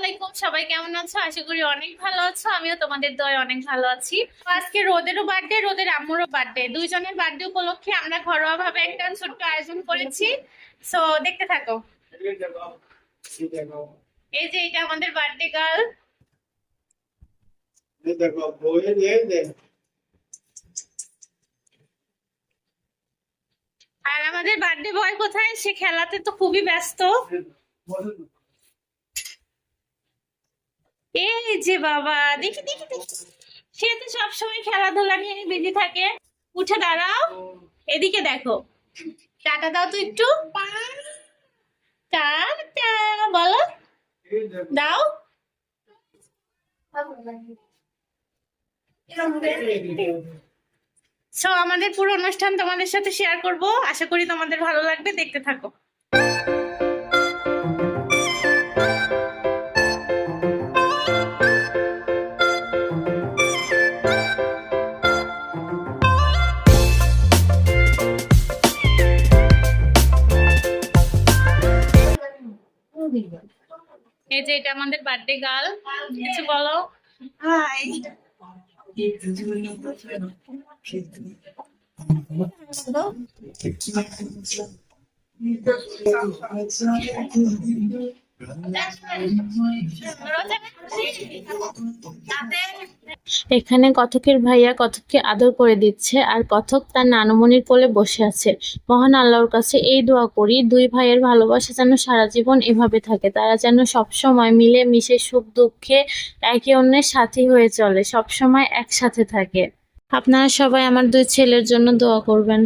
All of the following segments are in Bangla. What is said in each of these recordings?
সবাই কেমন আছো? আশা করি অনেক ভালো আছো। আমিও তোমাদের দয় অনেক ভালো আছি। আজকে রোদেরও বার্থডে রোদের আম্মুরও বার্থডে দুইজনের বার্থডে উপলক্ষে আমরা ঘরোয়া ভাবে একটা ছোট্ট আয়োজন করেছি। সো দেখতে থাকো। এই যে এটা আমাদের বার্থডে গার্ল আর আমাদের বার্থডে বয় কোথায়? সে খেলাতে তো খুবই ব্যস্ত। এই যে বাবা, দেখি দেখি দেখি। সে তো সবসময় খেলাধুলা নিয়ে বিজি থাকে। উঠে দাঁড়াও। এদিকে দেখো। টাটা দাও তো একটু। বলো। দাও। সো আমাদের পুরো অনুষ্ঠান তোমাদের সাথে শেয়ার করব। আশা করি তোমাদের ভালো লাগবে। দেখতে থাকো। এই যে এটা আমাদের বার্থডে গার্ল কিছু বলো? হাই এখানে কথকের ভাইয়া কথককে আদর করে দিচ্ছে আর কথক তার নানুমণির কোলে বসে আছে। মহান আল্লাহর কাছে এই দোয়া করি, দুই ভাইয়ের ভালোবাসা যেন সারা জীবন এভাবে থাকে, তারা যেন সব সময় মিলে মিশে সুখ দুঃখে একে অন্যের সাথী হয়ে চলে সব সময় একসাথে থাকে। আপনারা সবাই আমার দুই ছেলের জন্য দোয়া করবেন।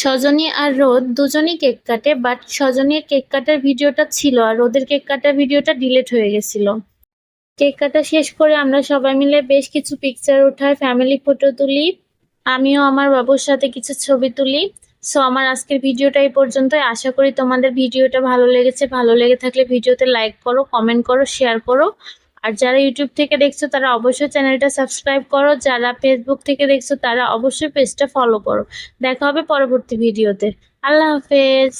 সজনী আর রোদ দুজনই কেক কাটে বাট সজনীর কেক কাটার ভিডিওটা ছিল আর রোদের কেক কাটার ভিডিওটা ডিলিট হয়ে গেছিল। কেক কাটা শেষ করে আমরা সবাই মিলে বেশ কিছু পিকচার ওঠার ফ্যামিলি ফটো তুলি। আমিও আমার বাবুর সাথে কিছু ছবি তুলি। সো আমার আজকের ভিডিওটা এই পর্যন্তই। আশা করি তোমাদের ভিডিওটা ভালো লেগেছে। ভালো লেগে থাকলে ভিডিওতে লাইক করো কমেন্ট করো শেয়ার করো। আর যারা ইউটিউব থেকে দেখছ, তারা অবশ্যই চ্যানেলটা সাবস্ক্রাইব করো। যারা ফেসবুক থেকে দেখছ, তারা অবশ্যই পেজটা ফলো করো। দেখা হবে পরবর্তী ভিডিওতে আল্লাহ হাফেজ।